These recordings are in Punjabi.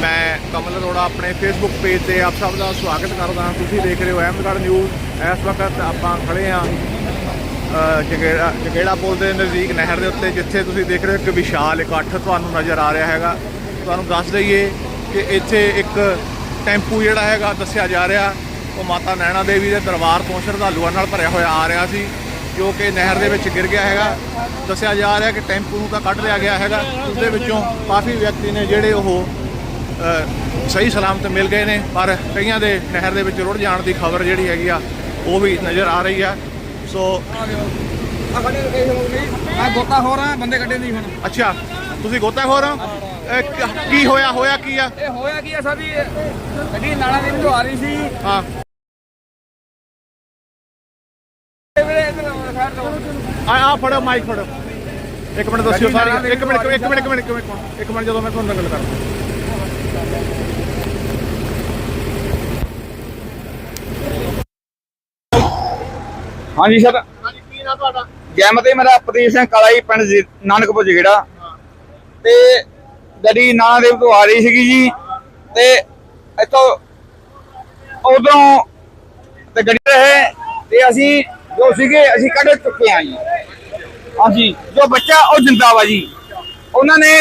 ਮੈਂ ਕਮਲ ਅਰੋੜਾ ਆਪਣੇ ਫੇਸਬੁੱਕ ਪੇਜ ਤੇ ਆਪ ਸਭ ਦਾ ਸਵਾਗਤ ਕਰਦਾ ਹਾਂ। ਤੁਸੀਂ ਦੇਖ ਰਹੇ ਹੋ ਅਹਿਮਦਗੜ੍ਹ ਨਿਊਜ਼ ਇਸ ਵਕਤ ਆਪਾਂ ਖੜੇ ਹਾਂ ਜਗੇੜਾ ਜਗੇੜਾ ਪੁਲ ਦੇ ਨਜ਼ਦੀਕ ਨਹਿਰ ਦੇ ਉੱਤੇ, ਜਿੱਥੇ ਤੁਸੀਂ ਦੇਖ ਰਹੇ ਹੋ ਇੱਕ ਵਿਸ਼ਾਲ ਇਕੱਠ ਤੁਹਾਨੂੰ ਨਜ਼ਰ ਆ ਰਿਹਾ ਹੈਗਾ। ਤੁਹਾਨੂੰ ਦੱਸ ਦਈਏ ਕਿ ਇੱਥੇ ਇੱਕ ਟੈਂਪੂ ਜਿਹੜਾ ਹੈਗਾ, ਦੱਸਿਆ ਜਾ ਰਿਹਾ, ਉਹ ਮਾਤਾ ਨੈਣਾ ਦੇਵੀ ਦੇ ਦਰਬਾਰ ਤੋਂ ਸ਼ਰਧਾਲੂਆਂ ਨਾਲ ਭਰਿਆ ਹੋਇਆ ਆ ਰਿਹਾ ਸੀ, ਜੋ ਕਿ ਨਹਿਰ ਦੇ ਵਿੱਚ ਗਿਰ ਗਿਆ ਹੈਗਾ। ਦੱਸਿਆ ਜਾ ਰਿਹਾ ਕਿ ਟੈਂਪੂ ਨੂੰ ਤਾਂ ਕੱਢ ਲਿਆ ਗਿਆ ਹੈਗਾ। ਉਸ ਦੇ ਵਿੱਚੋਂ ਕਾਫੀ ਵਿਅਕਤੀ ਨੇ ਜਿਹੜੇ ਉਹ ਸਹੀ ਸਲਾਮਤ ਮਿਲ ਗਏ ਨੇ ਪਰ ਕਈਆਂ ਦੇ ਨਹਿਰ ਦੇ ਵਿੱਚ ਰੁੜ ਜਾਣ ਦੀ ਖਬਰ ਜਿਹੜੀ ਹੈਗੀ ਆ ਉਹ ਵੀ ਨਜ਼ਰ ਆ ਰਹੀ ਆ। ਸੋ ਮੈਂ ਗੋਤਾ ਹੋ ਰਹਾ ਬੰਦੇ ਕੱਢੇ ਨਹੀਂ ਹੁਣ। ਅੱਛਾ ਤੁਸੀਂ ਗੋਤਾਖੋਰ ਹੋ? ਇਹ ਕ- ਹੋਇਆ ਹੋਇਆ ਕੀ ਆ? ਇਹ ਹੋਇਆ ਕੀ ਆ ਸਾਡੀ ਗੱਡੀ ਨਾਲਾ ਦੇ ਵਿੱਚੋਂ ਆ ਰਹੀ ਸੀ। ਹਾਂ। ਆ ਆ ਫੜੋ ਮਾਈਕ ਫੜੋ। ਇੱਕ ਮਿੰਟ ਦੱਸਿਓ ਸਾਰੀ। ਇੱਕ ਮਿੰਟ ਇੱਕ ਮਿੰਟ ਇੱਕ ਮਿੰਟ ਇੱਕ ਮਿੰਟ ਜਦੋਂ ਮੈਂ ਤੁਹਾਨੂੰ ਗੱਲ ਕਰਾਂ ਹਾਂਜੀ ਸਰ। ਹਾਂਜੀ ਕੀ ਤੁਹਾਡਾ? ਜੈਮਤੇ ਮੇਰਾ ਪ੍ਰਦੀਪ ਸਿੰਘ ਕਾਲਾ ਜੀ ਪਿੰਡ ਜੀ- ਨਾਨਕਪੁਰ ਜਿਹੜਾ ਤੇ ਗੱਡੀ ਦੇ ਤੋਂ ਆ ਰਹੀ ਸੀਗੀ ਜੀ। ਤੇ ਇੱਥੋਂ ਉਦੋਂ ਤੇ ਗੱਡੀ ਰਹੇ ਤੇ ਅਸੀਂ ਜੋ ਸੀਗੇ ਅਸੀਂ ਕੱਢ ਚੁੱਕੇ ਹਾਂ ਜੀ। ਹਾਂਜੀ ਜੋ ਬੱਚਾ ਉਹ ਜਿੰਦਾ ਵਾ ਜੀ। ਉਹਨਾਂ ਨੇ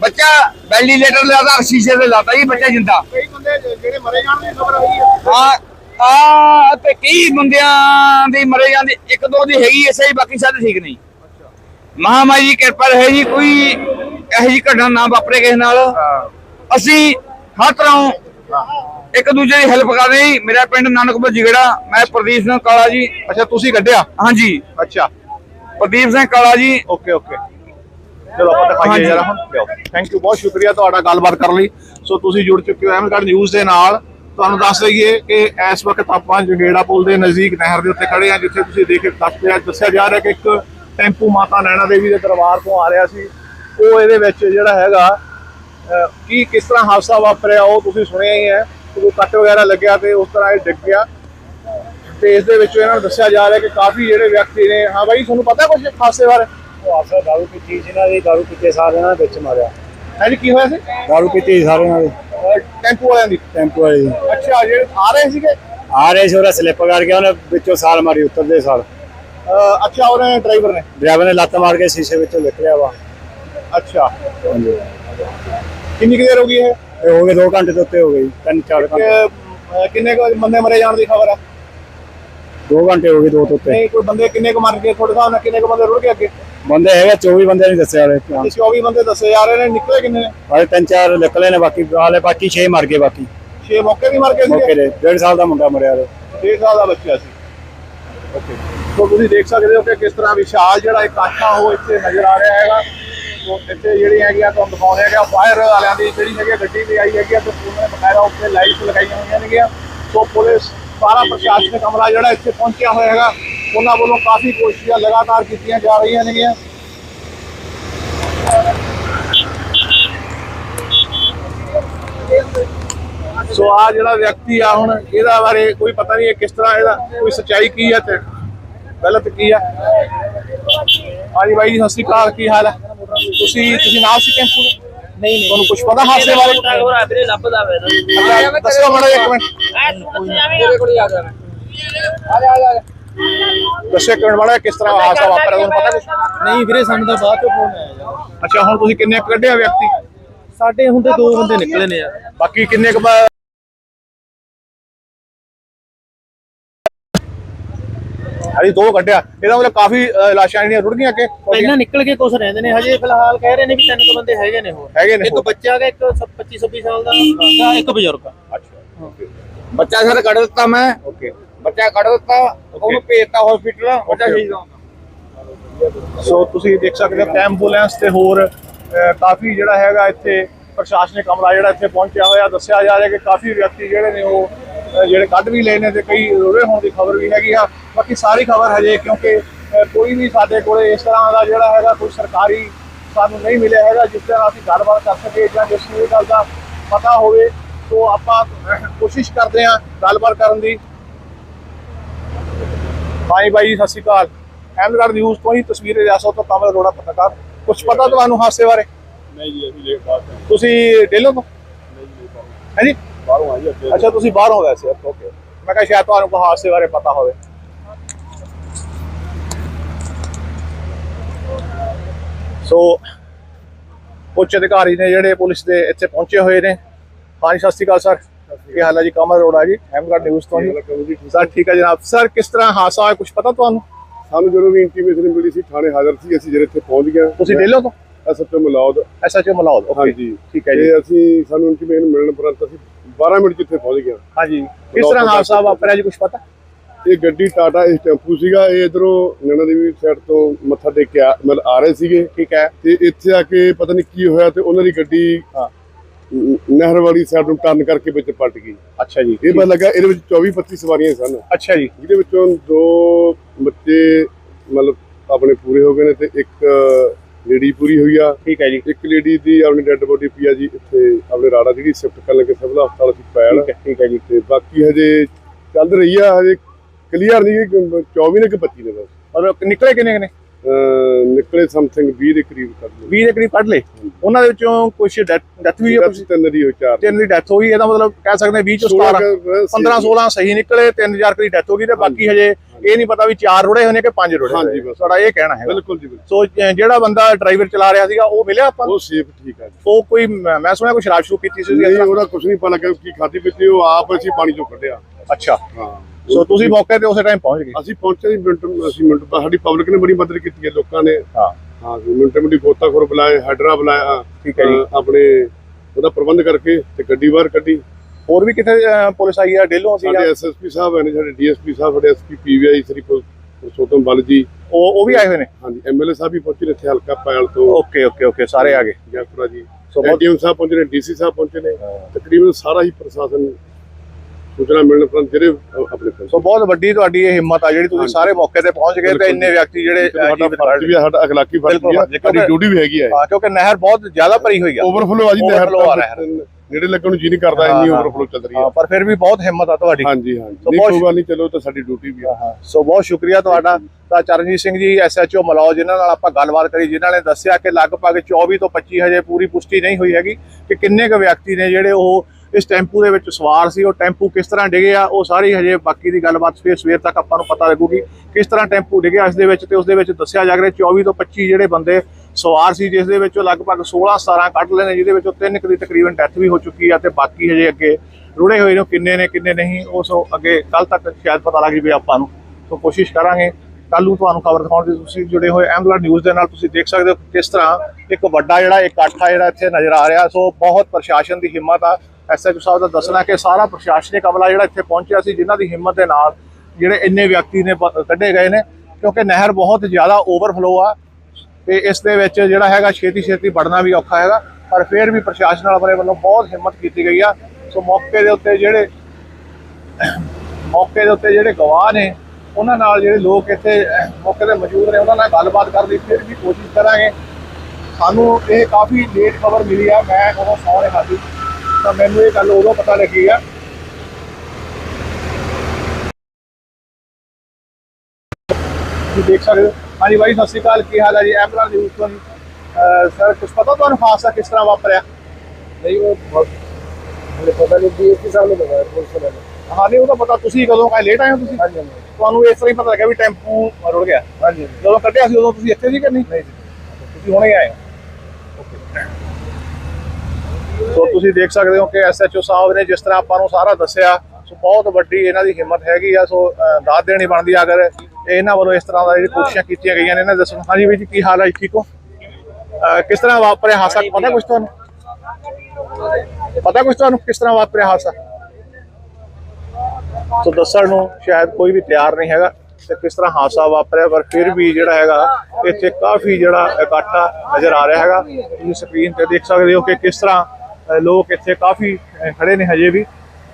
ਬੱਚਾ ਵੈਂਟੀਲੇਟਰ ਲਾਤਾ ਸ਼ੀਸ਼ੇ ਤੇ ਲਾਤਾ ਜੀ ਬੱਚਾ ਜਿੰਦਾ। ਕਈ ਬੰਦੇ ਜਿਹੜੇ ਮਰੇ ਜਾਣ ਦੀ ਖਬਰ ਹੋਈ ਹੈ। ਆ ਆ ਤੇ ਕਈ ਬੰਦਿਆਂ ਦੀ ਮਰੇ ਜਾਂਦੇ ਇੱਕ ਦੋ ਦੀ ਹੈਗੀ ਐ ਸਹੀ ਬਾਕੀ ਸਾਰੇ ਠੀਕ ਨਹੀਂ ਮਹਾਮਾਰੀ ਦੀ ਕਿਰਪਾ ਹੈ ਜੀ ਕੋਈ ਇਹੋ ਜਿਹੀ ਘਟਨਾ ਨਾ ਵਾਪਰੇ ਕਿਸੇ ਨਾਲ। ਅਸੀਂ ਹਰ ਤਰ੍ਹਾਂ ਇੱਕ ਦੂਜੇ ਦੀ ਹੈਲਪ ਕਰ ਰਹੇ ਮੇਰਾ ਪਿੰਡ ਨਾਨਕਪੁਰ ਜਿਗੜਾ ਮੈਂ ਪ੍ਰਦੀਪ ਸਿੰਘ ਕਾਲਾ ਜੀ। ਅੱਛਾ ਤੁਸੀਂ ਕੱਢਿਆ? ਹਾਂਜੀ। ਅੱਛਾ। ਪ੍ਰਦੀਪ ਸਿੰਘ ਕਾਲਾ ਜੀ। Okay okay. ਚਲੋ ਆਪਾਂ ਦਿਖਾਈਏ। ਜਰਾ ਹੁਣ। ਥੈਂਕ ਯੂ ਬਹੁਤ ਸ਼ੁਕਰੀਆ ਤੁਹਾਡਾ ਗੱਲਬਾਤ ਕਰਨ ਲਈ। ਸੋ ਤੁਸੀਂ ਜੁੜ ਚੁੱਕੇ ਹੋ ਅਹਿਮਦਗੜ੍ਹ ਨਿਊਜ਼ ਦੇ ਨਾਲ। ਤੁਹਾਨੂੰ ਦੱਸ ਦਈਏ ਕਿ ਇਸ ਵਕਤ ਆਪਾਂ ਜਗੇੜਾ ਪੁਲ ਦੇ ਨਜ਼ਦੀਕ ਨਹਿਰ ਦੇ ਉੱਤੇ ਖੜੇ ਹਾਂ ਜਿੱਥੇ ਤੁਸੀਂ ਦੇਖ ਦੱਸਿਆ ਦੱਸਿਆ ਜਾ ਰਿਹਾ ਕਿ ਇੱਕ ਟੈਂਪੂ ਮਾਤਾ ਨੈਣਾ ਦੇਵੀ ਦੇ ਦਰਬਾਰ ਤੋਂ ਆ ਰਿਹਾ ਸੀ। ਉਹ ਇਹਦੇ ਵਿੱਚ ਜਿਹੜਾ ਹੈਗਾ ਕੀ ਕਿਸ ਤਰ੍ਹਾਂ ਹਾਦਸਾ ਵਾਪਰਿਆ ਉਹ ਤੁਸੀਂ ਸੁਣਿਆ ਹੀ ਹੈ। ਕੋਈ ਕੱਟ ਵਗੈਰਾ ਲੱਗਿਆ ਤੇ ਉਸ ਤਰ੍ਹਾਂ ਇਹ ਡਿੱਗ ਗਿਆ। ਤੇ ਇਸ ਦੇ ਵਿੱਚ ਇਹਨਾਂ ਨੂੰ ਦੱਸਿਆ ਜਾ ਰਿਹਾ ਕਿ ਕਾਫੀ ਜਿਹੜੇ ਵਿਅਕਤੀ ਨੇ ਹਾਂ ਬਾਈ ਤੁਹਾਨੂੰ ਪਤਾ ਕੁਝ ਹਾਦਸੇ ਬਾਰੇ? ਉਹ ਆਸਾ ਦਾਰੂ ਪੀਤੀ ਨਾ ਇਹ ਦਾਰੂ ਪੀਤੇ ਸਾਰਿਆਂ ਨਾਲ ਵਿੱਚ ਮਾਰਿਆ। ਹਾਂਜੀ ਕੀ ਹੋਇਆ ਸੀ? ਦਾਰੂ ਪੀਤੀ ਸਾਰਿਆਂ ਨਾਲ। ਅਹ ਟੈਂਪੂ ਵਾਲਿਆਂ ਦੀ? ਟੈਂਪੋ ਵਾਲੇ ਦੀ। ਅੱਛਾ ਜਿਹੜੇ ਆ ਰਹੇ ਸੀਗੇ? ਆ ਰਹੇ ਸੀ ਉਹਦਾ ਸਲਿੱਪ ਕਰ ਗਿਆ ਉਹਨੇ ਵਿੱਚੋਂ ਸਾਲ ਮਾਰੀ ਉਤਰਦੇ ਸਾਲ। ਅਹ ਅੱਛਾ ਉਹਨੇ ਡਰਾਈਵਰ ਨੇ? ਡਰਾਈਵਰ ਨੇ ਲੱਤ ਮਾਰ ਕੇ ਸ਼ੀਸ਼ੇ ਵਿੱਚੋਂ ਨਿਕਲਿਆ ਵਾ। ਅੱਛਾ। ਹਾਂਜੀ। ਕਿੰਨੀ ਕੁ ਦੇਰ ਹੋ ਗਈ ਇਹ? ਇਹ ਹੋ ਗਏ 2 ਘੰਟੇ ਤੋਂ ਉੱਤੇ ਹੋ ਗਈ ਤਿੰਨ ਚਾਰ ਕਿ, ਘੰਟੇ। ਅਹ ਕਿੰਨੇ ਕੁ ਬੰਦੇ ਮਰੇ ਜਾਣ ਦੀ ਖਬਰ ਆ? 2 ਘੰਟੇ ਹੋ ਗਏ ਦੋ ਤੋਂ ਉੱਤੇ। ਨਹੀਂ ਕੋਈ ਬੰਦੇ ਕਿੰਨੇ ਕੁ ਮਰ ਗਏ ਤੁਹਾਡੇ ਹਿਸਾਬ ਨਾਲ ਕਿੰਨੇ ਕੁ ਬੰਦੇ ਰੁੜ ਗਏ ਅੱਗੇ? ਬੰਦੇ ਹੈਗੇ 24 ਬੰਦੇ ਨਹੀਂ ਦੱਸਿਆ ਵਾਲੇ ਤੇ 24 ਬੰਦੇ ਦੱਸੇ ਜਾ ਰਹੇ ਨੇ ਨਿਕਲੇ ਕਿੰਨੇ ਨੇ? ਵਾਲੇ ਤਿੰਨ ਚਾਰ ਨਿਕਲੇ ਨੇ ਬਾਕੀ ਵਾਲੇ ਬਾਕੀ 6 ਮਰ ਗਏ ਬਾਕੀ। 6 ਮੌਕੇ ਵੀ ਮਰ ਗਏ ਮੌਕੇ ਦੇ 1.5 ਸਾਲ ਦਾ ਮੁੰਡਾ ਮਰਿਆ ਵਾ 6 ਸਾਲ ਦਾ ਬੱਚਾ ਸੀ। ਓਕੇ। ਸੋ ਤੁਸੀਂ ਦੇਖ ਸਕਦੇ ਹੋ ਕਿ ਕਿਸ ਤਰ੍ਹਾਂ ਵਿਸ਼ਾਲ ਜਿਹੜਾ ਇਕੱਠ ਉਹ ਇੱਥੇ ਨਜ਼ਰ ਆ ਰਿਹਾ ਹੈਗਾ। ਸੋ ਇੱਥੇ ਜਿਹੜੀ ਹੈਗੀ ਆ ਤੁਹਾਨੂੰ ਦਿਖਾਉਂਦੇ ਹੈਗਾ ਫਾਇਰ ਵਾਲਿਆਂ ਦੀ ਜਿਹੜੀ ਹੈਗੀ ਗੱਡੀ ਵੀ ਆਈ ਹੈਗੀ ਆ ਤੇ ਉਹਨਾਂ ਨੇ ਬਕਾਇਦਾ ਉੱਤੇ ਲਾਈਟਸ ਲਗਾਈਆਂ ਹੋਈਆਂ ਨੇਗੀਆਂ। ਸੋ ਪੁਲਿਸ ਸਾਰਾ ਪ੍ਰਸ਼ਾਸਨਿਕ ਅਮਲਾ ਜਿਹੜਾ ਇੱਥੇ ਪਹੁੰਚਿਆ ਹੋਇਆ ਹੈਗਾ। ਉਹਨਾਂ ਵੱਲੋਂ ਕਾਫੀ ਕੋਸ਼ਿਸ਼ਾਂ ਲਗਾਤਾਰ ਕੀਤੀਆਂ ਜਾ ਰਹੀਆਂ ਨੇਗੀਆਂ। ਸੋ ਆ ਜਿਹੜਾ ਵਿਅਕਤੀ ਆ ਹੁਣ ਇਹਦਾ ਬਾਰੇ ਕੋਈ ਪਤਾ ਨਹੀਂ ਇਹ ਕਿਸ ਤਰ੍ਹਾਂ ਇਹਦਾ ਕੋਈ ਸੱਚਾਈ ਕੀ ਹੈ ਤੇ ਗਲਤ ਕੀ ਹੈ ਹਾਂਜੀ ਬਾਈ ਜੀ ਸਤਿ ਸ਼੍ਰੀ ਅਕਾਲ ਕੀ ਹਾਲ ਹੈ ਤੁਸੀਂ ਤੁਸੀਂ ਨਾਲ ਸੀ ਦੇ? ਨਹੀਂ ਨਹੀਂ। ਤੁਹਾਨੂੰ ਕੁਝ ਪਤਾ ਹਾਦਸੇ ਬਾਰੇ? ਹੋਰ ਆ ਵੀਰੇ ਲੱਭਦਾ ਵੇ। ਅੱਛਾ, ਦੱਸਿਓ ਮਾੜਾ ਇੱਕ ਮਿੰਟ। ਤੇਰੇ ਕੋਲ ਆ ਜਾਣਾ। ਆ ਜਾ ਆ ਜਾ। ਮਿੰਟ ਮਾੜਾ ਜਿਹਾ ਕਿਸ ਤਰ੍ਹਾਂ ਹਾਦਸਾ ਵਾਪਰਿਆ ਤੁਹਾਨੂੰ ਪਤਾ ਕੁਝ ਨਹੀਂ ਵੀਰੇ ਸਾਨੂੰ ਤਾਂ ਬਾਅਦ ਚੋਂ ਫੋਨ ਆਇਆ ਯਾਰ। ਅੱਛਾ ਹੁਣ ਤੁਸੀਂ ਕਿੰਨੇ ਕੁ ਕੱਢਿਆ ਵਿਅਕਤੀ? ਸਾਡੇ ਹੁੰਦੇ ਦੋ ਬੰਦੇ ਨਿਕਲੇ ਨੇ ਯਾਰ। ਬਾਕੀ ਕਿੰਨੇ ਕੁ ਬ- ਹਾਂਜੀ ਦੋ ਕੱਢਿਆ। ਇਹਦਾ ਮਤਲਬ ਕਾਫੀ ਅ, ਲਾਸ਼ਾਂ ਜਿਹੜੀਆਂ ਰੁੜ ਗਈਆਂ ਅੱਗੇ ਪਹਿਲਾਂ ਨਿਕਲ ਕੇ ਕੁਝ ਰਹਿੰਦੇ ਨੇ ਹਜੇ ਫਿਲਹਾਲ ਕਹਿ ਰਹੇ ਨੇ ਵੀ ਤਿੰਨ ਕੁ ਬੰਦੇ ਹੈਗੇ ਨੇ ਹੋਰ। ਹੈਗੇ ਨੇ ਇੱਕ ਹੋਰ। ਬੱਚਾ ਹੈਗਾ ਇੱਕ 25 26 ਸਾਲ ਦਾ ਤਾਂ ਇੱਕ ਬਜ਼ੁਰਗ। ਆ ਅੱਛਾ ਬੱਚਾ ਸਰ ਕੱਢ ਦਿੱਤਾ ਮੈਂ। ਓਕੇ। ਬੱਚਾ ਕੱਢ ਦਿੱਤਾ। ਉਹਨੂੰ ਭੇਜਤਾ ਹਸਪੀਟਲ ਬੱਚਾ ਸ਼ਹੀਦ ਹੋ ਗਿਆ ਸੋ ਤੁਸੀਂ ਦੇਖ ਸਕਦੇ ਹੋ ਐਂਬੂਲੈਂਸ ਤੇ ਹੋਰ ਕਾਫੀ ਜਿਹੜਾ ਹੈਗਾ ਇੱਥੇ ਪ੍ਰਸ਼ਾਸਨਿਕ ਅਮਲਾ ਜਿਹੜਾ ਇੱਥੇ ਪਹੁੰਚਿਆ ਹੋਇਆ ਦੱਸਿਆ ਜਾ ਰਿਹਾ ਕਿ ਕਾਫੀ ਵਿਅਕਤੀ ਜਿਹੜੇ ਨੇ ਉਹ ਜਿਹੜੇ ਕੱਢ ਵੀ ਲਏ ਨੇ ਤੇ ਕਈ ਰੁੜੇ ਹੋਣ ਦੀ ਖਬਰ ਵੀ ਹੈਗੀ ਆ। ਬਾਕੀ ਸਾਰੀ ਖਬਰ ਹਜੇ ਕਿਉਂਕਿ ਕੋਈ ਵੀ ਸਾਡੇ ਕੋਲੇ ਇਸ ਤਰ੍ਹਾਂ ਦਾ ਜਿਹੜਾ ਹੈਗਾ ਕੋਈ ਸਰਕਾਰੀ ਸਾਨੂੰ ਨਹੀਂ ਮਿਲਿਆ ਹੈਗਾ ਜਿਸ ਤਰ੍ਹਾਂ ਅਸੀਂ ਗੱਲਬਾਤ ਕਰ ਸਕੇ ਜਾਂ ਜਿਸ ਨੂੰ ਇਹ ਗੱਲ ਦਾ ਪਤਾ ਹੋਵੇ ਤੋਂ ਆਪਾਂ ਕੋਸ਼ਿਸ਼ ਕਰਦੇ ਹਾਂ ਗੱਲਬਾਤ ਕਰਨ ਦੀ। ਬਾਈ ਬਾਈ ਸਤਿ ਸ਼੍ਰੀ ਅਕਾਲ। ਅਹਿਮਦਗੜ੍ਹ ਨਿਊਜ਼ ਤੋਂ ਹੀ ਤਸਵੀਰ ਰਿਆਸਤ ਤੋਂ ਕਮਲ ਅਰੋੜਾ ਪੱਤਰਕਾਰ। ਕੁਝ ਪਤਾ ਤੁਹਾਨੂੰ ਹਾਦਸੇ ਬਾਰੇ? ਨਹੀਂ ਜੀ ਅਸੀਂ ਲੇਟ ਬਾਤ ਤੁਸੀਂ ਡੇਲੋ ਤੋਂ? ਹੈ ਜੀ ਬਾਹਰੋਂ ਆਈ ਅੱਗੇ। ਅੱਛਾ ਤੁਸੀਂ ਬਾਹਰੋਂ ਗਏ ਸੀ ਓਕੇ ਮੈਂ ਕਿਹਾ ਸ਼ਾਇਦ ਤੁਹਾਨੂੰ ਕੋਈ ਹਾਦਸੇ ਬਾਰੇ ਪਤਾ ਹੋਵੇ। ਸੋ ਉੱਚ ਅਧਿਕਾਰੀ ਨੇ ਜਿਹੜੇ ਪੁਲਿਸ ਦੇ ਇੱਥੇ ਪਹੁੰਚੇ ਹੋਏ ਨੇ। ਹਾਂਜੀ ਸਤਿ ਸ਼੍ਰੀ ਅਕਾਲ ਸਰ। ਕੀ ਹਾਲ ਹੈ ਜੀ? ਕਮਲ ਅਰੋੜਾ ਜੀ ਅਹਿਮਗੜ੍ਹ ਨਿਊਜ਼ ਤੋਂ ਜੀ। ਸਰ ਠੀਕ ਹੈ ਜਨਾਬ। ਸਰ ਕਿਸ ਤਰ੍ਹਾਂ ਹਾਦਸਾ ਹੋਇਆ? ਕੁਝ ਪਤਾ ਤੁਹਾਨੂੰ? ਸਾਨੂੰ ਜਦੋਂ ਵੀ ਇੰਟੀਮੇਸ਼ਨ ਮਿਲੀ ਸੀ ਥਾਣੇ ਹਾਜ਼ਰ ਸੀ ਅਸੀਂ ਜਿਹੜੇ ਇੱਥੇ ਪਹੁੰਚ ਗਏ। ਤੁਸੀਂ ਡੇਲੋ ਤੋਂ? SHO Malaudh. SHO Malaudh okay ਹਾਂਜੀ। ਠੀਕ ਹੈ ਜੀ। ਤੇ ਅਸੀਂ ਸਾਨੂੰ ਇੰਟੀਮੇਸ਼ਨ ਮਿਲਣ ਪਰੰਤ ਅਸੀਂ 12 ਮਿੰਟ ਜਿੱਥੇ ਪਹੁੰਚ ਗਏ। ਹਾਂਜੀ। ਕਿਸ ਤਰ੍ਹਾਂ ਹਾਦਸਾ ਵਾਪਰਿਆ ਜੀ ਕੁਝ ਪਤਾ? ਇਹ ਗੱਡੀ ਟਾਟਾ ਇਸ ਟੈਂਪੂ ਸੀਗਾ ਇਹ ਇਧਰੋਂ ਨੈਣਾ ਦੇਵੀ ਸਾਈਡ ਤੋਂ ਮੱਥਾ ਟੇਕ ਕੇ ਆ- ਮਤਲਬ ਆ ਰਹੇ ਸੀਗੇ। ਠੀਕ ਹੈ। ਤੇ ਇੱਥੇ ਆ ਕੇ ਪਤਾ ਨਹੀਂ ਕੀ ਹੋਇਆ ਤੇ ਉਹਨਾਂ ਦੀ ਗੱਡੀ ਨਹਿਰ ਵਾਲੀ ਸਾਈਡ ਨੂੰ ਟਰਨ ਕਰਕੇ ਵਿੱਚ ਪਲਟ ਗਈ। ਅੱਛਾ ਜੀ। ਇਹ ਪਤਾ ਲੱਗਾ ਇਹਦੇ ਵਿੱਚ 24 25 ਸਵਾਰੀਆਂ ਸਨ। ਅੱਛਾ ਜੀ। ਜਿਹਦੇ ਵਿੱਚੋਂ ਦੋ ਬੱਚੇ ਮਤਲਬ ਆਪਣੇ ਪੂਰੇ ਹੋ ਗਏ ਨੇ ਤੇ ਇੱਕ ਲੇਡੀ ਪੂਰੀ ਹੋਈ ਆ। ਠੀਕ ਹੈ ਜੀ। ਇੱਕ ਲੇਡੀ ਦੀ ਆਪਣੀ ਡੈੱਡ ਬੋਡੀ ਪਈ ਆ ਜੀ ਇੱਥੇ ਆਪਣੇ ਰਾੜਾ ਜਿਹੜੀ ਸ਼ਿਫਟ ਕਰਨ ਲੱਗੇ ਸਿਵਲ ਹਸਪਤਾਲ ਅਸੀਂ ਪਾਇਆ ਠੀਕ ਹੈ ਠੀਕ ਹੈ ਜੀ। ਤੇ ਬਾਕੀ ਹਜੇ ਚੱਲ ਰਹੀ ਆ ਹਜੇ ਕਲੀਅਰ ਨਹੀਂ ਕਿ 24 ਨੇ ਕਿ 25 ਨੇ ਬਸ। ਮਤਲਬ ਨਿਕਲੇ ਕਿੰਨੇ ਕਿੰਨੇ ਨਿਕਲੇ ਸਮਥਿੰਗ 20 ਦੇ ਕਰੀਬ ਕਰ ਲਏ 20 ਦੇ ਕਰੀਬ ਕੱਢ ਲਏ। ਉਹਨਾਂ ਦੇ ਵਿੱਚੋਂ ਕੁਝ ਡੈਥ ਵੀ ਹੈ ਕੁਝ ਤਿੰਨ ਦੀ ਹੋਈ ਚਾਰ ਤਿੰਨ ਦੀ ਡੈਥ ਹੋ ਗਈ ਇਹਦਾ ਮਤਲਬ ਕਹਿ ਸਕਦੇ ਹਾਂ 20 ਚੋਂ 17 15 16 ਸਹੀ। ਨਿਕਲੇ 3000 ਦੀ ਡੈਥ ਹੋ ਗਈ ਤੇ ਬਾਕੀ ਹਜੇ। ਇਹ ਨਹੀਂ ਪਤਾ ਵੀ ਚਾਰ ਰੁੜੇ ਨੇ ਕਿ ਪੰਜ ਰੁੜੇ ਹਾਂਜੀ। ਬਸ। ਤੁਹਾਡਾ ਇਹ ਕਹਿਣਾ ਹੈ ਬਿਲਕੁਲ ਜੀ ਬਿਲਕੁਲ। ਸੋ ਜਿਹੜਾ ਬੰਦਾ ਡਰਾਈਵਰ ਚਲਾ ਰਿਹਾ ਸੀਗਾ ਉਹ ਮਿਲਿਆ ਆਪਾਂ? ਉਹ ਸੇਫ ਠੀਕ ਜੀ। ਉਹ ਕੋਈ ਮੈਂ ਸੁਣਿਆ ਕੋਈ ਸ਼ਰਾਬ ਸ਼ੁਰੂ ਪੀਤੀ ਸੀ ਉਹਦਾ ਕੁਝ ਨਹੀਂ ਪਤਾ ਲੱਗਿਆ ਕੀ ਖਾਦੀ ਪੀਤੀ ਉਹ ਆਪ ਅਸੀਂ ਪਾਣੀ ਚੋਂ ਕੱਢਿਆ। ਅੱਛਾ। ਹਾਂ। ਸੋ ਤੁਸੀਂ ਮੌਕੇ ਤੇ ਉਸੇ ਟਾਈਮ ਪਹੁੰਚ ਗਏ। ਅਸੀਂ ਪਹੁੰਚੇ ਜੀ ਮਿੰਟ ਅਸੀਂ ਮਿੰਟ ਸਾਡੀ ਪਬਲਿਕ ਨੇ ਬੜੀ ਮਦਦ ਕੀਤੀ ਹੈ ਲੋਕਾਂ ਨੇ। ਹਾਂ। ਹਾਂ ਮਿੰਟ ਮਿੰਟ ਗੋਤਾਖੋਰ ਬੁਲਾਏ ਹੈਡਰਾ ਬੁਲਾਇਆ ਠੀਕ ਹੈ ਜੀ। ਆਪਣੇ ਉਹਦਾ ਪ੍ਰਬੰਧ ਕਰਕੇ ਤੇ ਗੱਡੀ ਬਾਹਰ ਕੱਢੀ। ਹੋਰ ਵੀ ਕਿੱਥੇ ਪੁਲਿਸ ਆਈ ਹੈ ਡੇਲੋਂ ਸੀ ਸਾਡੇ ਐਸਐਸਪੀ ਸਾਹਿਬ ਨੇ ਸਾਡੇ ਡੀਐਸਪੀ ਸਾਹਿਬ ਸਾਡੇ ਐਸਪੀ ਪੀਵੀਆਈ ਸ੍ਰੀ ਪੁਰਸ਼ੋਤਮ ਬਲ ਜੀ। ਉਹ ਉਹ ਵੀ ਆਏ ਹੋਏ ਨੇ? ਹਾਂਜੀ ਐਮਐਲਏ ਸਾਹਿਬ ਵੀ ਪਹੁੰਚੇ ਨੇ ਇੱਥੇ ਹਲਕਾ ਪਾਇਲ ਤੋਂ। ਓਕੇ ਓਕੇ ਓਕੇ ਸਾਰੇ ਆ ਗਏ। ਜੈਪੁਰਾ ਜੀ। ਸੋ ਸਾਹਿਬ ਪਹੁੰਚੇ ਨੇ ਡੀਸੀ ਸਾਹਿਬ ਪਹੁੰਚੇ ਨੇ। ਤਕਰੀਬਨ ਸਾਰਾ ਹੀ ਪ੍ਰਸ਼ਾਸਨ ਸੂਚਨਾ ਮਿਲਣ ਪਰ ਜਿਹੜੇ ਆਪਣੇ ਕੋਲ ਸੋ ਬਹੁਤ ਵੱਡੀ ਤੁਹਾਡੀ ਇਹ ਹਿੰਮਤ ਆ ਜਿਹੜੀ ਤੁਸੀਂ। ਸਾਰੇ ਮੌਕੇ ਤੇ ਪਹੁੰਚ ਗਏ ਤੇ ਇੰਨੇ ਵਿਅਕਤੀ ਜਿਹੜੇ ਅ, ਸਾਡਾ ਜੀਵਤ ਫਰਜ਼ ਵੀ ਆ, ਸਾਡਾ ਅਖਲਾਕੀ ਫਰਜ਼ ਬਿਲਕੁਲ ਵੀ ਆ ਫਰਜ਼ ਹੈ, ਸਾਡੀ ਕਿਉਂਕਿ- ਡਿਊਟੀ ਵੀ ਹੈਗੀ ਹੈ ਹਾਂ ਕਿਉਂਕਿ ਨਹਿਰ ਬਹੁਤ ਜ਼ਿਆਦਾ ਭਰੀ ਹੋਈ ਆ। ਓਵਰਫਲੋ ਆ ਜੀ ਨਹਿਰ Overflow ਆ ਰਿਹਾ ਤਾਂ ਨੇੜੇ ਲੱਗਣ ਨੂੰ ਜੀ ਨਹੀਂ ਕਰਦਾ ਇੰਨੀ। ਓਵਰਫਲੋ ਚੱਲ ਰਹੀ ਹਾਂ ਪਰ ਫਿਰ ਵੀ ਬਹੁਤ ਹਿੰਮਤ ਆ ਤੁਹਾਡੀ। ਹਾਂਜੀ ਹਾਂਜੀ। ਸੋ ਨਹੀਂ ਬਹੁਤ ਕੋਈ ਗੱਲ ਨਹੀਂ ਚਲੋ ਤਾਂ ਸਾਡੀ ਡਿਊਟੀ ਵੀ ਆ। ਹਾਂ ਸੋ ਬਹੁਤ ਸ਼ੁਕਰੀਆ ਤੁਹਾਡਾ। ਤਾਂ ਚਰਨਜੀਤ ਸਿੰਘ ਜੀ ਐਸਐਚਓ ਮਲੌਜ ਜਿਨ੍ਹਾਂ ਨਾਲ ਆਪਾਂ ਗੱਲਬਾਤ ਕਰੀ ਜਿਨ੍ਹਾਂ ਨੇ ਦੱਸਿਆ ਕਿ ਲਗਭਗ 24 ਤੋਂ 25 ਹਜੇ ਪੂਰੀ ਪੁਸ਼ਟੀ ਨਹੀਂ ਹੋਈ ਹੈਗੀ ਕਿ ਕਿੰਨੇ ਕੁ ਵਿਅਕਤੀ ਨੇ ਜਿਹੜੇ ਉਹ ਇਸ ਟੈਂਪੂ ਦੇ ਵਿੱਚ ਸਵਾਰ ਸੀ, ਉਹ ਟੈਂਪੂ ਕਿਸ ਤਰ੍ਹਾਂ ਡਿੱਗੇ ਆ ਉਹ ਸਾਰੀ ਹਜੇ ਬਾਕੀ ਦੀ ਗੱਲਬਾਤ ਫਿਰ ਸਵੇਰ ਤੱਕ ਆਪਾਂ ਨੂੰ ਪਤਾ ਲੱਗੂਗੀ ਕਿਸ ਤਰ੍ਹਾਂ ਟੈਂਪੂ ਡਿੱਗਿਆ ਇਸ ਦੇ ਵਿੱਚ ਤੇ ਉਸ ਦੇ ਵਿੱਚ ਦੱਸਿਆ ਜਾ ਰਿਹਾ 24 ਤੋਂ 25 ਜਿਹੜੇ ਬੰਦੇ ਸਵਾਰ ਸੀ, ਜਿਸ ਦੇ ਵਿੱਚੋਂ ਲਗਭਗ 16 17 ਕੱਢ ਲਏ ਨੇ ਜਿਹਦੇ ਵਿੱਚੋਂ ਤਿੰਨ ਕੁ ਦੀ ਤਕਰੀਬਨ ਡੈਥ ਵੀ ਹੋ ਚੁੱਕੀ ਆ ਤੇ ਬਾਕੀ ਹਜੇ ਅੱਗੇ ਰੁੜੇ ਹੋਏ ਨੇ ਕਿੰਨੇ ਨੇ, ਕਿੰਨੇ ਨਹੀਂ, ਉਹ ਸੋ ਅੱਗੇ ਕੱਲ ਤੱਕ ਸ਼ਾਇਦ ਪਤਾ ਲੱਗ ਜਵੇ ਆਪਾਂ ਨੂੰ। ਸੋ ਕੋਸ਼ਿਸ਼ ਕਰਾਂਗੇ ਕੱਲ ਨੂੰ ਤੁਹਾਨੂੰ ਖਬਰ ਦਿਖਾਉਣ ਦੀ, ਤੁਸੀਂ ਜੁੜੇ ਹੋਏ ਐਂਗਲਰ ਨਿਊਜ਼ ਦੇ ਨਾਲ ਤੁਸੀਂ ਦੇਖ ਸਕਦੇ ਹੋ ਕਿਸ ਤਰ੍ਹਾਂ ਇੱਕ ਵੱਡਾ ਜਿਹੜਾ ਇਕੱਠ ਜਿਹੜਾ ਇੱਥੇ ਨਜ਼ਰ ਆ ਰਿਹਾ, ਸੋ ਬਹੁਤ ਪ੍ਰਸ਼ਾਸਨ ਦੀ ਹਿੰਮਤ ਆ ਐਸਐਚਓ ਸਾਹਿਬ ਦਾ ਦੱਸਣਾ ਕਿ ਸਾਰਾ ਪ੍ਰਸ਼ਾਸਨਿਕ ਅਮਲਾ ਜਿਹੜਾ ਇੱਥੇ ਪਹੁੰਚਿਆ ਸੀ, ਜਿਨ੍ਹਾਂ ਦੀ ਹਿੰਮਤ ਦੇ ਨਾਲ ਜਿਹੜੇ ਇੰਨੇ ਵਿਅਕਤੀ ਨੇ ਬ- ਕੱਢੇ ਗਏ ਨੇ, ਕਿਉਂਕਿ ਨਹਿਰ ਬਹੁਤ ਜ਼ਿਆਦਾ ਓਵਰਫਲੋ ਆ ਤੇ ਇਸ ਦੇ ਵਿੱਚ ਜਿਹੜਾ ਹੈਗਾ ਛੇਤੀ ਛੇਤੀ ਵੜਨਾ ਵੀ ਔਖਾ ਹੈਗਾ, ਪਰ ਫਿਰ ਵੀ ਪ੍ਰਸ਼ਾਸਨ ਵਾਲੇ ਵੱਲੋਂ ਬਹੁਤ ਹਿੰਮਤ ਕੀਤੀ ਗਈ ਆ। ਸੋ ਮੌਕੇ ਦੇ ਉੱਤੇ ਜਿਹੜੇ ਮੌਕੇ ਦੇ ਉੱਤੇ ਜਿਹੜੇ ਗਵਾਹ ਨੇ, ਉਹਨਾਂ ਨਾਲ ਜਿਹੜੇ ਲੋਕ ਇੱਥੇ ਮੌਕੇ ਤੇ ਮੌਜੂਦ ਨੇ, ਉਹਨਾਂ ਨਾਲ ਗੱਲਬਾਤ ਕਰਨ ਦੀ ਫਿਰ ਵੀ ਕੋਸ਼ਿਸ਼ ਕਰਾਂਗੇ। ਸਾਨੂੰ ਇਹ ਕਾਫੀ ਲੇਟ ਖਬਰ ਮਿਲੀ ਆ, ਮੈਂ ਉਦੋਂ ਸੌ ਰਿਹਾ ਸੀ। ਤਾਂ ਮੈਨੂੰ ਇਹ ਗੱਲ ਉਦੋਂ ਪਤਾ ਲੱਗੀ ਆ। ਤੁਸੀਂ ਦੇਖ ਸਕਦੇ ਹੋ। ਹਾਂਜੀ ਬਾਈ ਸਤਿ ਸ਼੍ਰੀ ਅਕਾਲ। ਕੀ ਹਾਲ ਹੈ ਜੀ? ਐਮਰਾਨ ਨਿਊਜ਼ ਤੋਂ ਸਰ ਕੁਝ ਪਤਾ ਤੁਹਾਨੂੰ ਹਾਦਸਾ ਕਿਸ ਤਰ੍ਹਾਂ ਵਾਪਰਿਆ? ਨਹੀਂ ਉਹ ਮੈਨੂੰ ਪਤਾ ਨਹੀਂ ਕਿ ਇਸ ਸਾਹਮਣੇ ਬਗਾ ਪੁਲਿਸ ਨੇ ਹਾਂ ਨਹੀਂ ਉਹ ਤਾਂ ਪਤਾ ਤੁਸੀਂ ਕਦੋਂ ਆਏ ਲੇਟ ਆਏ ਹੋ ਤੁਸੀਂ? ਹਾਂਜੀ ਤੁਹਾਨੂੰ ਇਸ ਤਰ੍ਹਾਂ ਹੀ ਪਤਾ ਲੱਗਿਆ ਵੀ ਟੈਂਪੂ ਰੁੜ ਗਿਆ। ਹਾਂਜੀ ਜਦੋਂ ਕੱਢਿਆ ਸੀ ਉਦੋਂ ਤੁਸੀਂ ਇੱਥੇ ਸੀ ਕਿ ਨਹੀਂ? ਨਹੀਂ ਤੁਸੀਂ ਹੁਣੇ ਆਏ ਹੋ। ਸੋ ਤੁਸੀਂ ਦੇਖ ਸਕਦੇ ਹੋ ਕਿ ਐਸਐਚਓ ਸਾਹਿਬ ਨੇ ਜਿਸ ਤਰ੍ਹਾਂ ਆਪਾਂ ਨੂੰ ਸਾਰਾ ਦੱਸਿਆ ਸੋ ਬਹੁਤ ਵੱਡੀ ਇਹਨਾਂ ਦੀ ਹਿੰਮਤ ਹੈਗੀ ਆ ਸੋ ਦਾਦ ਦੇਣੀ ਬਣਦੀ ਆ ਅਗਰ ਇਹਨਾਂ ਵੱਲੋਂ ਇਸ ਤਰ੍ਹਾਂ ਦਾ ਜਿਹੜੀ ਕੋਸ਼ਿਸ਼ਾਂ ਕੀਤੀਆਂ ਗਈਆਂ ਨੇ ਇਹਨਾਂ ਦੱਸੋ ਹਾਂਜੀ ਵੀ ਜੀ ਕੀ ਹਾਲ ਹੈ ਠੀਕ ਹੋ? ਕਿਸ ਤਰ੍ਹਾਂ ਵਾਪਰਿਆ ਹਾਦਸਾ ਪਤਾ ਕੁਝ ਤੁਹਾਨੂੰ? ਪਤਾ ਕੁਝ ਤੁਹਾਨੂੰ ਕਿਸ ਤਰ੍ਹਾਂ ਵਾਪਰਿਆ ਹਾਦਸਾ ਸੋ ਦੱਸਣ ਨੂੰ ਸ਼ਾਇਦ ਕੋਈ ਵੀ ਤਿਆਰ ਨਹੀਂ ਹੈਗਾ ਤੇ ਕਿਸ ਤਰ੍ਹਾਂ ਹਾਦਸਾ ਵਾਪਰਿਆ ਪਰ ਫਿਰ ਵੀ ਜਿਹੜਾ ਹੈਗਾ ਇੱਥੇ ਕਾਫੀ ਜਿਹੜਾ ਇਕੱਠਾ ਨਜ਼ਰ ਆ ਰਿਹਾ ਹੈਗਾ। ਤੁਸੀਂ ਸਕਰੀਨ ਤੇ ਦੇਖ ਸਕਦੇ ਹੋ ਕਿ ਕਿਸ ਤਰ੍ਹਾਂ ਲੋਕ ਇੱਥੇ ਕਾਫੀ ਅ, ਖੜੇ ਨੇ ਹਜੇ ਵੀ।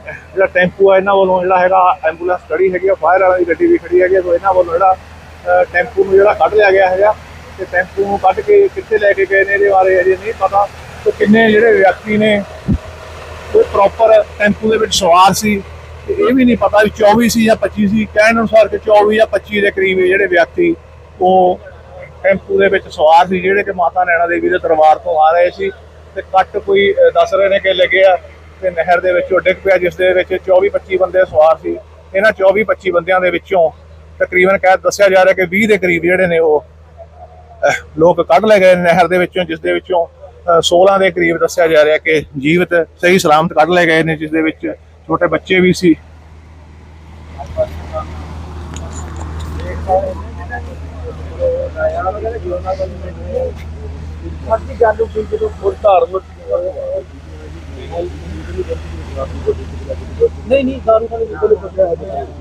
ਜਿਹੜਾ ਟੈਂਪੂ ਆ ਇਹਨਾਂ ਵੱਲੋਂ ਜਿਹੜਾ ਹੈਗਾ ਐਂਬੂਲੈਂਸ ਖੜੀ ਹੈਗੀ ਆ ਫਾਇਰ ਵਾਲੀ ਗੱਡੀ ਵੀ ਖੜੀ ਹੈਗੀ ਆ, ਸੋ ਇਹਨਾਂ ਵੱਲੋਂ ਜਿਹੜਾ ਟੈਂਪੂ ਨੂੰ ਜਿਹੜਾ ਕੱਢ ਲਿਆ ਗਿਆ ਹੈਗਾ। ਤੇ ਟੈਂਪੂ ਨੂੰ ਕੱਢ ਕੇ ਕਿੱਥੇ ਲੈ ਕੇ ਗਏ ਨੇ ਇਹਦੇ ਬਾਰੇ ਅਜੇ ਨਹੀਂ ਪਤਾ। ਤੇ ਕਿੰਨੇ ਜਿਹੜੇ ਵਿਅਕਤੀ ਨੇ ਉਹ ਪ੍ਰੋਪਰ ਟੈਂਪੂ ਦੇ ਵਿੱਚ ਸਵਾਰ ਸੀ। ਤੇ ਇਹ ਵੀ ਨਹੀਂ ਪਤਾ ਵੀ 24 ਸੀ ਜਾਂ 25 ਸੀ। ਕਹਿਣ ਅਨੁਸਾਰ ਕਿ 24 ਜਾਂ 25 ਦੇ ਕਰੀਬ ਜਿਹੜੇ ਵਿਅਕਤੀ ਉਹ ਟੈਂਪੂ ਦੇ ਵਿੱਚ ਸਵਾਰ ਸੀ ਜਿਹੜੇ ਕਿ ਮਾਤਾ ਨੈਣਾ ਦੇਵੀ ਦੇ ਦਰਬਾਰ ਤੋਂ ਆ ਰਹੇ ਸੀ। ਤੇ ਕੱਟ ਕੋਈ ਦੱਸ ਰਹੇ ਨੇ ਕਿ ਲੱਗੇ ਆ ਤੇ ਨਹਿਰ ਦੇ ਵਿੱਚੋਂ ਡਿੱਗ ਪਿਆ ਜਿਸ ਦੇ ਵਿੱਚ 24 25 ਬੰਦੇ ਸਵਾਰ ਸੀ। ਇਹਨਾਂ 24 25 ਬੰਦਿਆਂ ਦੇ ਵਿੱਚੋਂ ਤਕਰੀਬਨ ਕਹਿ ਦੱਸਿਆ ਜਾ ਰਿਹਾ ਕਿ 20 ਦੇ ਕਰੀਬ ਜਿਹੜੇ ਨੇ ਉਹ ਲੋਕ ਕੱਢ ਲਏ ਗਏ ਨਹਿਰ ਦੇ ਵਿੱਚੋਂ ਜਿਸ ਦੇ ਵਿੱਚੋਂ ਅਹ, 16 ਦੇ ਕਰੀਬ ਦੱਸਿਆ ਜਾ ਰਿਹਾ ਕਿ ਜੀਵਤ ਸਹੀ ਸਲਾਮਤ ਕੱਢ ਲਏ ਗਏ ਨੇ ਜਿਸ ਦੇ ਵਿੱਚ ਛੋਟੇ ਬੱਚੇ ਵੀ ਸੀ। ਸਾਡੀ ਗੱਲ ਉੱਠੀ ਜਦੋਂ ਫੁੱਲ ਧਾਰਮਿਕ ਨਹੀਂ ਨਹੀਂ ਦਾਰੂ ਖਾਣੇ ਦੇ ਕੋਲ ਪੱਕਿਆ ਹੈ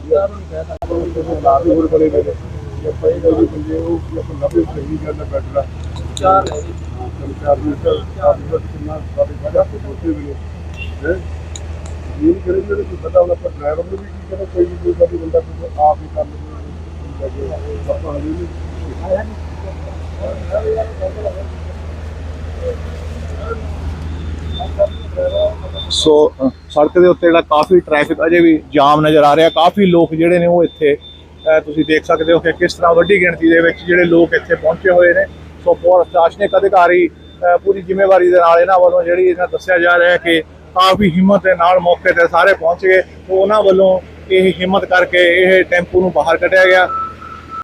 ਦਾਰੂ ਨਹੀਂ ਕਹਿਦਾ ਲਾਭ ਹੋਰ ਬੜੇ ਨੇ ਜੇ ਪਏ ਕੋਈ ਬੰਦੇ ਉਹ ਵੀ ਆਪਾਂ ਲੱਭੇ ਸਹੀ ਗੱਲ ਹੈ ਬੈਠਣਾ ਚਾਰ ਹੈ ਜੀ। ਚਾਰ ਮਿੰਟ ਚਾਰ ਮਿੰਟ ਕਿੰਨਾ ਸਾਡੇ ਬੜਾ ਸੋਚਦੇ ਵੀ ਨੇ ਹੈ ਇਹ ਨਹੀਂ ਕਰੇ ਮੈਨੂੰ ਕੋਈ ਪਤਾ ਹੋਣਾ ਪਰ ਡਰਾਈਵਰ ਨੂੰ ਵੀ ਕੀ ਕਹਿੰਦਾ ਕੋਈ ਵੀ ਕੋਈ ਸਾਡੀ ਬੰਦਾ ਕੋਈ ਆਪ ਹੀ ਕਰ ਲਵੇ ਆਪਾਂ ਹਲੇ ਨਹੀਂ ਸੋ ਸੜਕ ਦੇ ਉੱਤੇ ਜਿਹੜਾ ਕਾਫੀ ਟ੍ਰੈਫਿਕ ਅਜੇ ਵੀ ਜਾਮ ਨਜ਼ਰ ਆ ਰਿਹਾ। ਕਾਫੀ ਲੋਕ ਜਿਹੜੇ ਨੇ ਉਹ ਇੱਥੇ ਤੁਸੀਂ ਦੇਖ ਸਕਦੇ ਹੋ ਕਿ ਕਿਸ ਤਰ੍ਹਾਂ ਵੱਡੀ ਗਿਣਤੀ ਦੇ ਵਿੱਚ ਜਿਹੜੇ ਲੋਕ ਇੱਥੇ ਪਹੁੰਚੇ ਹੋਏ ਨੇ। ਸੋ ਪ੍ਰਸ਼ਾਸਨਿਕ ਅਧਿਕਾਰੀ ਅ, ਪੂਰੀ ਜ਼ਿੰਮੇਵਾਰੀ ਦੇ ਨਾਲ ਇਹਨਾਂ ਵੱਲੋਂ ਜਿਹੜੀ ਇਹਨਾਂ ਦੱਸਿਆ ਜਾ ਰਿਹਾ ਕਿ ਕਾਫੀ ਹਿੰਮਤ ਦੇ ਨਾਲ ਮੌਕੇ ਤੇ ਸਾਰੇ ਪਹੁੰਚ ਗਏ। ਸੋ ਉਹਨਾਂ ਵੱਲੋਂ ਇਹ ਹਿੰਮਤ ਕਰਕੇ ਇਹ ਟੈਂਪੂ ਨੂੰ ਬਾਹਰ ਕੱਢਿਆ ਗਿਆ।